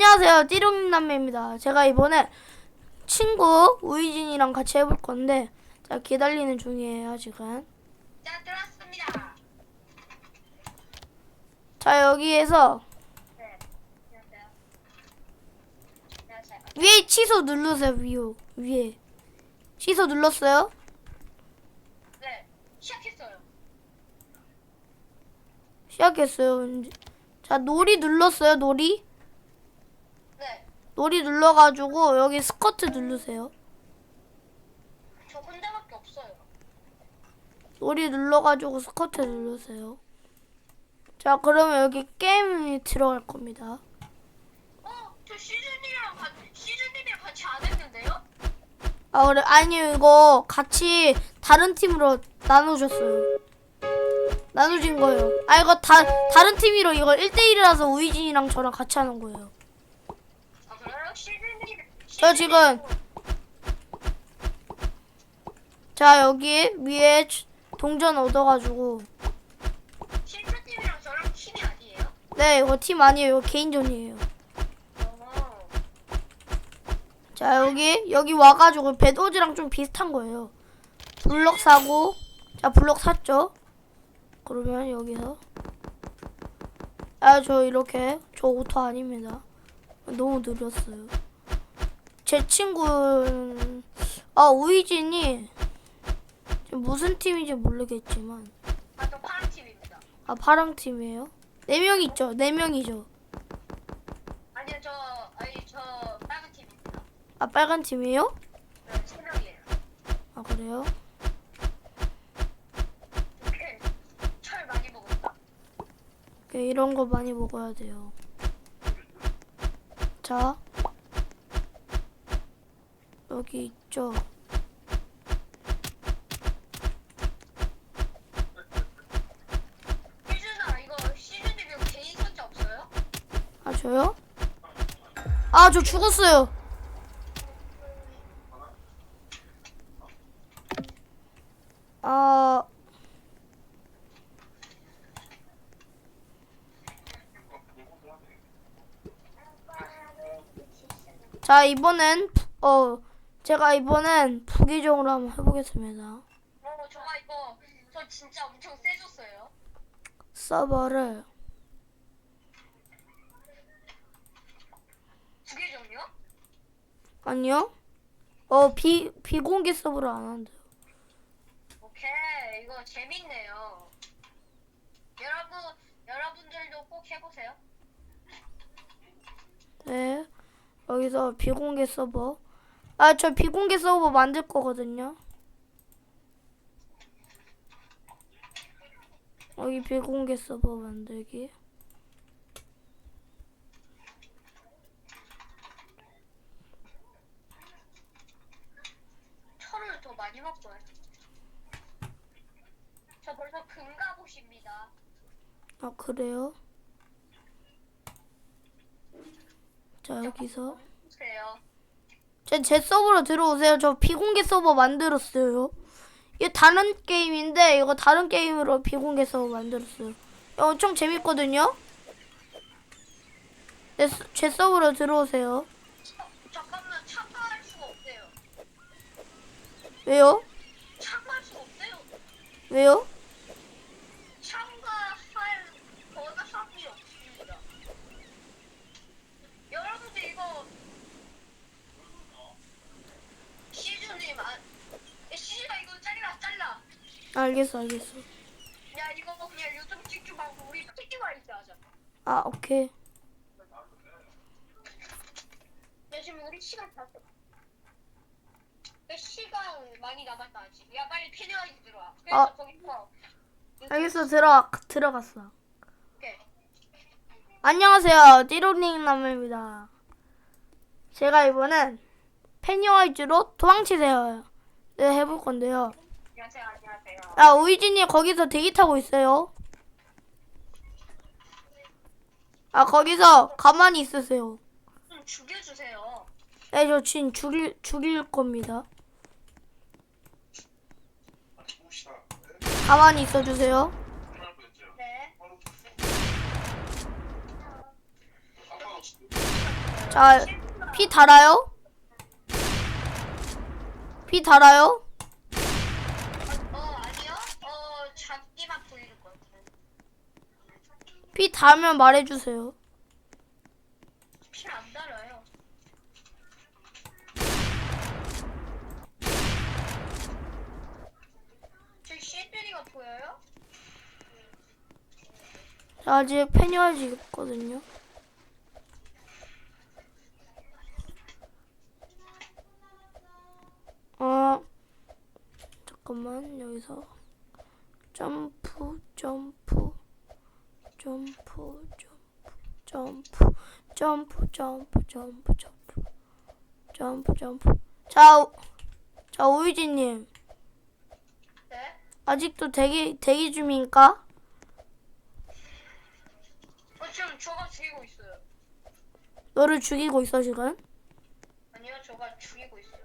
안녕하세요. 띠롱 남매입니다. 제가 이번에 친구 우이진이랑 같이 해볼 건데, 자, 기다리는 중이에요, 아직은. 자 들어왔습니다. 자, 여기에서 네. 안녕하세요. 안녕하세요. 위에 취소 누르세요, 위요. 위에. 취소 눌렀어요? 네. 시작했어요. 시작했어요. 이제. 자, 놀이 눌렀어요, 놀이. 네. 놀이 눌러가지고 여기 스커트 누르세요. 저 혼자밖에 없어요. 놀이 눌러가지고 스커트 누르세요. 자, 그러면 여기 게임이 들어갈 겁니다. 어? 저 시즌이랑 같 시즌님이랑 같이 안 했는데요? 아, 그래. 아니요, 이거 같이 다른 팀으로 나눠줬어요. 나눠진 거예요. 아, 이거 다, 다른 팀이로 이거 1대1이라서 우이진이랑 저랑 같이 하는 거예요. 저 지금- 자, 여기 위에 주- 동전 얻어가지고. 시즌님이랑 저랑 팀이 아니에요? 네, 이거 팀 아니에요. 이거 개인전이에요. 어. 자, 여기, 여기 와가지고 배도지랑 좀 비슷한 거예요. 블럭 사고. 자, 블럭 샀죠? 그러면 여기서. 아, 저 이렇게. 저 오토 아닙니다. 너무 느렸어요. 제 친구는, 아, 우이진이, 지금 무슨 팀인지 모르겠지만, 아저 파란 팀입니다. 아, 파랑 팀이에요? 네 명 있죠? 네 명이죠? 아니요 저 아니 저 빨간 팀입니다. 아, 빨간 팀이에요? 네, 세 명이에요. 아, 그래요? 오케이. 철 많이 먹었다. 네, 이런 거 많이 먹어야 돼요. 자, 여기 있죠. 이거 개인 없어요? 아, 저요? 아, 저 죽었어요. 아, 자, 이번엔, 부- 어, 제가 이번엔 부기종으로 한번 해보겠습니다. 어, 저가 이거 저 진짜 엄청 세졌어요. 서버를, 정요? 아니요? 어, 비, 비공개 서버를 안 한대요. 오케이, 이거 재밌네요. 여러분, 여러분들도 꼭 해보세요. 네. 여기서 비공개 서버. 아, 저 비공개 서버 만들 거거든요. 여기 비공개 서버 만들기. 철을 더 많이 먹고요. 저 벌써 금가봇입니다. 아, 그래요? 자, 여기서. 보세요. 제, 제 서버로 들어오세요. 저 비공개 서버 만들었어요. 이게 다른 게임인데, 이거 다른 게임으로 비공개 서버 만들었어요. 이거 엄청 재밌거든요? 내, 서- 제 서버로 들어오세요. 차, 잠깐만, 참가할 수가 없대요. 왜요? 참가할 수가 없대요. 왜요? 참가할 권한이 없습니다. 여러분들 이거 시즈님 아, 시즈가 이거 잘라 잘라. 알겠어, 알겠어. 야 이거 그냥 유튜브 찍지 말고 우리 스티커 하자. 아, 오케이. 야 지금 우리 시간 다. 야, 시간 많이 남았다 아직. 야 빨리 피드와이즈 들어와. 그래서 어. 거기서 알겠어, 들어, 들어갔어. 안녕하세요. 띠로닝 남입니다. 제가 이번엔 페니와이즈로 도망치세요. 네, 해볼 건데요. 안녕하세요 안녕하세요. 아, 우이진이 거기서 대기 타고 있어요. 아, 거기서 가만히 있으세요. 좀 죽여주세요. 네, 저 지금 죽일, 죽일 겁니다. 가만히 있어주세요. 네. 자, 피 달아요? 피 달아요? 어 아니요. 어 잡기만 보이는 것 같아요. 피 달면 말해주세요. 피 안 달아요. 저 시드리가 보여요? 자, 아직 페니와이즈 있거든요. 어, 잠깐만, 여기서. 점프, 점프, 점프, 점프, 점프, 점프, 점프, 점프, 점프, 점프, 점프. 자, 오- 자, 오유진님. 네. 아직도 대기, 대기 중입니까? 어 지금 저가 죽이고 있어요. 너를 죽이고 있어, 지금? 아니요, 저가 죽이고 있어요.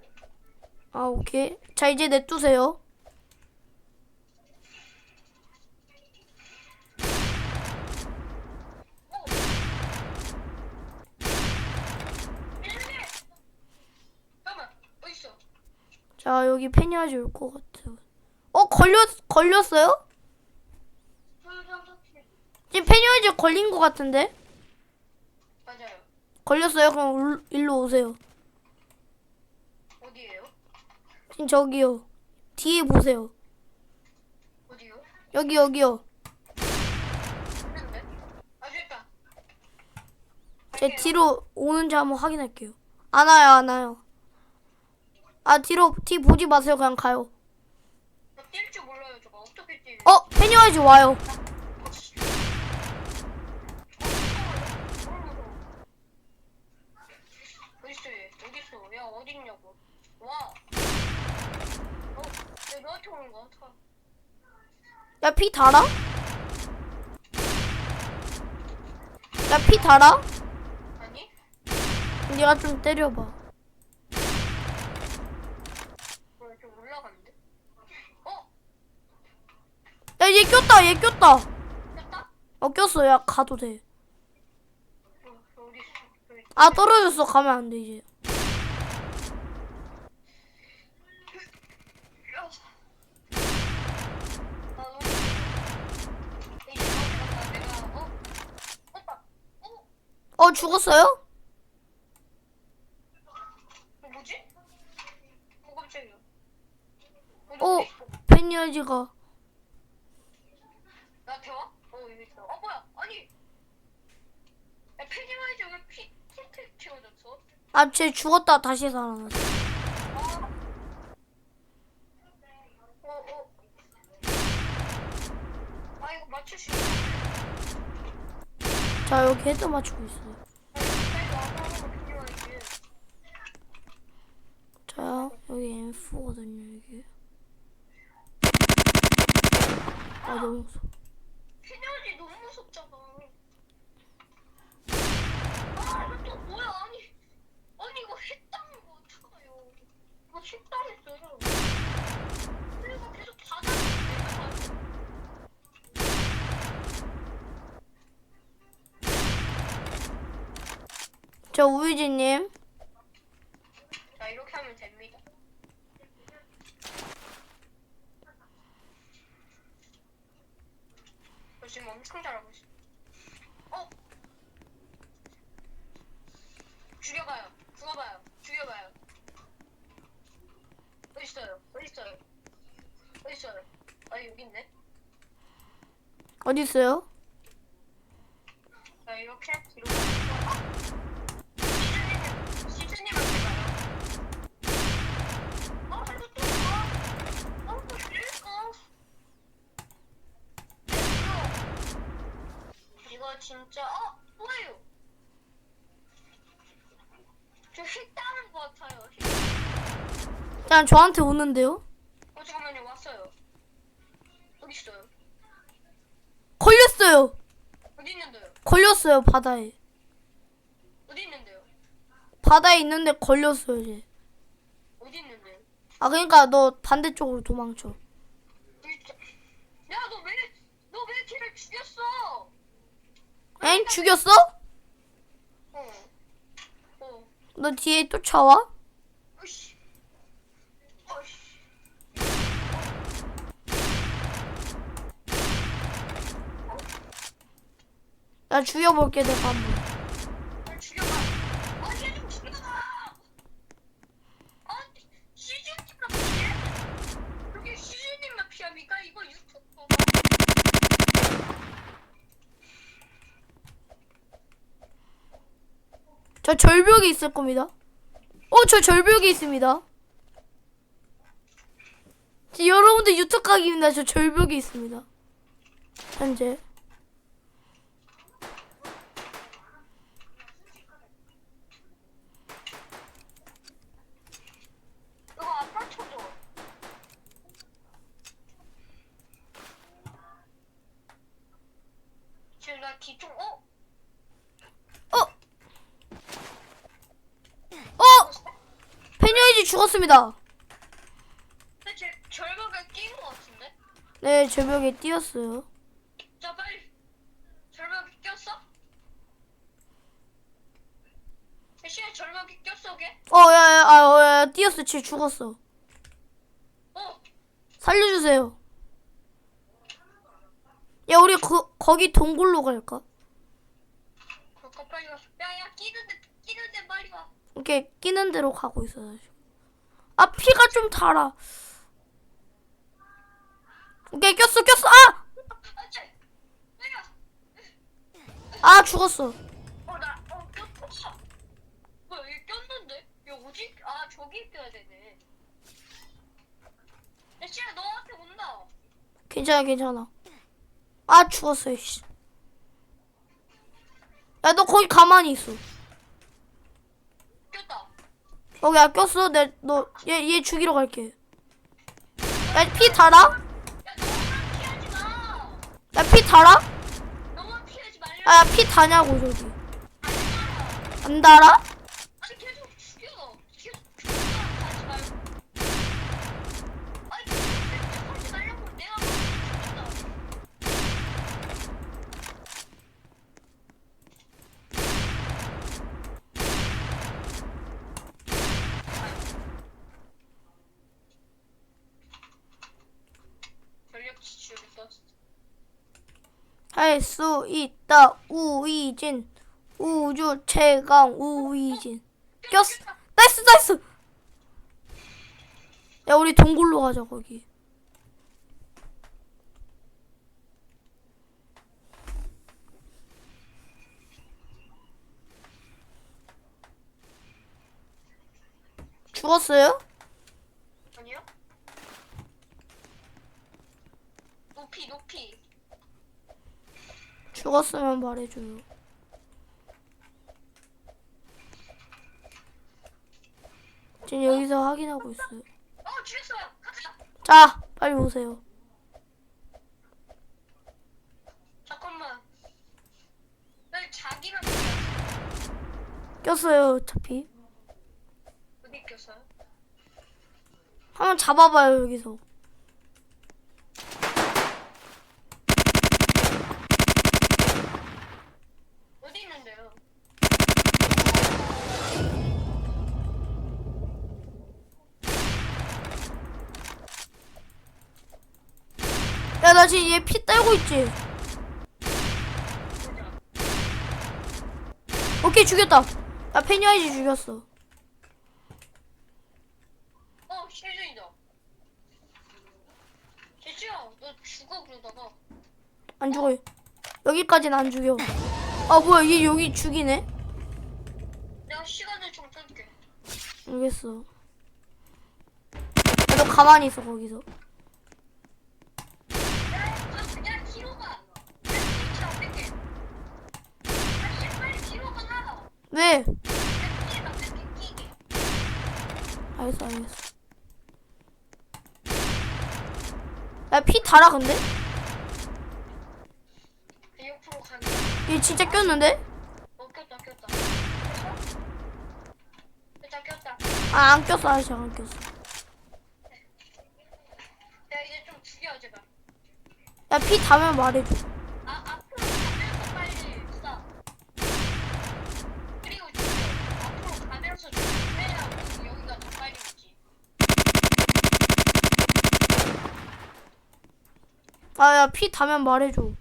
아, 오케이. 자, 이제 냅두세요. 오. 일일이. 잠깐만, 어디 있어? 자, 여기 페니아지 올것 같아요. 어, 걸렸, 걸렸어요? 지금 페니아지 걸린 것 같은데? 맞아요. 걸렸어요? 그럼 울- 일로 오세요. 어디에요? 지금 저기요. 뒤에 보세요. 어디요? 여기, 여기요. 아. 제 뒤로 오는지 한번 확인할게요. 안 와요, 안 와요. 아, 뒤로, 뒤 보지 마세요. 그냥 가요. 뛸줄 몰라요, 저거 어떻게 뛰? 어, 페니아지 와요. 야 어딨냐고? 와. 어? 야 너한테 오는 거 같아. 야, 피 달아? 야, 피 달아? 아니? 네가 좀 때려봐. 어, 좀 올라갔는데? 어? 야, 얘 꼈다, 얘 꼈다. 됐다? 어, 꼈어. 야, 가도 돼. 어, 어디 있어? 여기 있다. 아, 떨어졌어. 가면 안 돼, 이제. 야. 아, 너무 이제 내가 내가 어? 어? 어, 죽었어요? 이거 뭐지? 어 어. 페니아지가. 나 대화? 어 여기 있어. 어 뭐야? 아니. 야 페니마이즈 왜피 틴트 채워졌어? 아, 쟤 죽었다 다시 살아났어. 자, 여기 헤드 맞추고 있어요. 자, 여기 M4거든요, 여기. 아, 너무 무서워. 페니마이즈 너무 무섭잖아. 아 이거 또 뭐야? 아니 아니 이거 핵당한 거 어떡해요? 이거 핵당했어요. 그리고 계속 바닥에 내려가요. 자, 우유진님. 자 이렇게 하면 됩니다. 저 지금 엄청 잘하고 있어. 어? 죽여봐요. 죽어봐요. 죽여봐요. 어디 있어요? 어디 있어요? 어디 있어요? 아 여기 있네. 어디 있어요? 자 이렇게 뒤로 가서 아! 시즈님 시즈님한테 가요. 아 이거 또 가? 아또 이럴까? 이거 진짜 어 뭐예요? 저 식당한 것 같아요. 식- 그냥 저한테 오는데요? 어 잠깐만요 왔어요. 어디 있어요? 걸렸어요! 어디 있는데요? 걸렸어요, 바다에. 어디 있는데요? 바다에 있는데 걸렸어요, 이제. 어디 있는데요? 아, 그러니까 너 반대쪽으로 도망쳐. 야너왜너왜 걔를 죽였어? 엥? 죽였어? 너 뒤에 쫓아와? 으씨. 어이씨. 나 죽여볼게 내가 한번. 날 죽여봐. 아, 얘좀 죽여봐. 아, 시즈님만 피해? 여기 시즈님만 피합니까? 이거 유튜브. 저 절벽이 있을 겁니다. 어, 저 절벽이 있습니다. 지- 여러분들 유튜브 각입니다. 저 절벽이 있습니다. 현재. 뒤쪽, 어? 어! 어! 페니아이즈 죽었습니다. 근데 제 절벽에 낀거 같은데? 네, 절벽에 뛰었어요. 자, 빨리. 절벽에 꼈어? 시에 절벽에 꼈어, 걔? 어, 야, 야, 아, 어, 야, 야, 뛰었어. 쟤 죽었어. 어, 살려주세요. 야, 우리 그, 거기 동굴로 갈까? 그거 빨리 와. 야, 야, 끼는데, 끼는데 빨리 와. 이렇게 끼는 대로 가고 있어. 나 지금. 아, 피가 좀 달아. 오케이, 꼈어, 꼈어. 아! 아, 죽었어. 어, 나, 어, 꼈어. 뭐야, 얘 꼈는데? 얘 어디? 아, 저기 껴야 되네. 야, 씨야, 너한테 온다. 괜찮아, 괜찮아. 아, 죽었어, 씨. 야, 너 거기 가만히 있어. 여기 아 꼈어? 내, 너, 얘, 얘 죽이러 갈게. 야, 피 달아? 야, 피 달아? 아, 피 다냐고, 저기. 안 달아. 안 달아? 아니, 계속 죽여. 계속 죽여. 하지 말고. 아니, 계속 하지 말라고 내가 막 죽인다. 전력 지출했다. 할수 있다, 우이진. 우주 최강 우이진. 꼈어. 나이스, 나이스! 야, 우리 동굴로 가자, 거기. 죽었어요? 아니요? 높이 높이 죽었으면 말해줘요. 지금 여기서 확인하고 있어요. 어 죽였어요 가자 자, 빨리 오세요. 잠깐만 왜 자기가 꼈어요, 어차피. 어디 꼈어요? 한번 잡아봐요, 여기서. 어디 있는데요? 야, 나 지금 얘피 딸고 있지? 오케이, 죽였다. 야, 페니아이즈 죽였어. 어 실전이다 제주야 너 죽어 그러다가 안 죽어요. 여기까지는 안 죽여. 아, 뭐야, 얘 여기 죽이네? 내가 시간을 좀 끌게 알겠어. 야, 너 가만히 있어, 거기서. 야 그냥 뒤로 가 그냥 안 뺄게 아니 빨리 뒤로 가 왜? 끼게 알겠어, 알겠어. 야, 피 달아, 근데? 얘 진짜 꼈는데? 어 아, 안 꼈어, 아직 안 꼈어. 야 이제 좀 죽여 제발 야, 피 닿으면 말해줘. 아 앞으로 가면서 빨리 쏴 그리고 죽여 앞으로 가면서 죽여 아 야 피 다면 말해줘. 어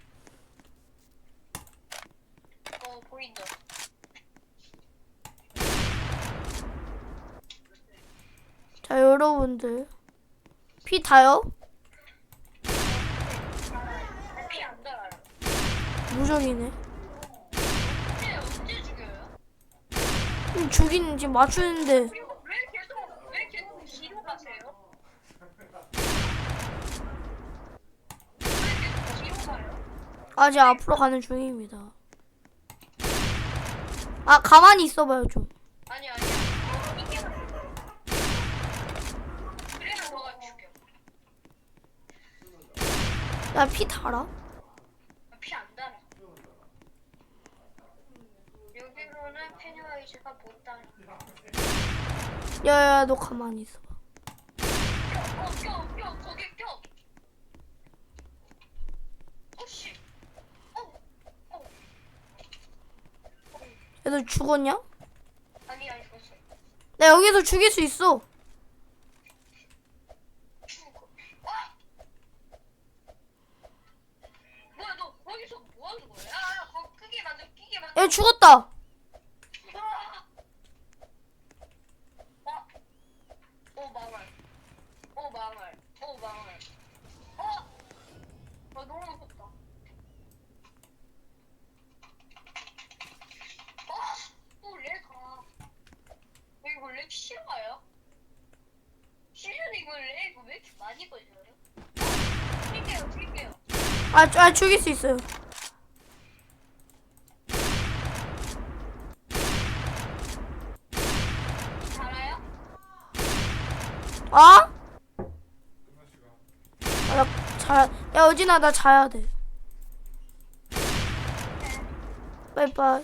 보인다. 자 여러분들 피 다요? 피안 달아요. 무적이네. 언제 죽여요? 음, 죽이는 지금 맞추는데 그리고 왜 계속 왜 계속 뒤로 가세요? 왜 계속 뒤로 가요? 아직 앞으로 가는 중입니다. 아 가만히 있어봐요 좀. 아니 아니. 이게 그래서 너가 죽여. 야피 달아? 피 안 달아. 여기로는 페니와이즈가 못 달아. 야야 너 가만히 있어봐. 껴, 어, 거기 껴. 어씨. 어, 어. 야너 죽었냐? 아니 아니 벌써 나 여기서 죽일 수 있어. 와. 뭐야 너 거기서 뭐 하는 거야? 야, 야, 거 크게 만들, 끼게 만들. 야 죽었다. 와. 와. 오 망할. 오 망할. 오 망할. 어. 아 너무 무섭다. 아, 또 렉아. 이거 렉 싫어요? 실은 이거 렉 왜 이렇게 많이 걸려요? 뛸게요, 뛸게요. 아, 주- 아 죽일 수 있어요. 잘해요? 아? 아, 나 자, 야 어진아 나 자야 돼. 빠이빠이.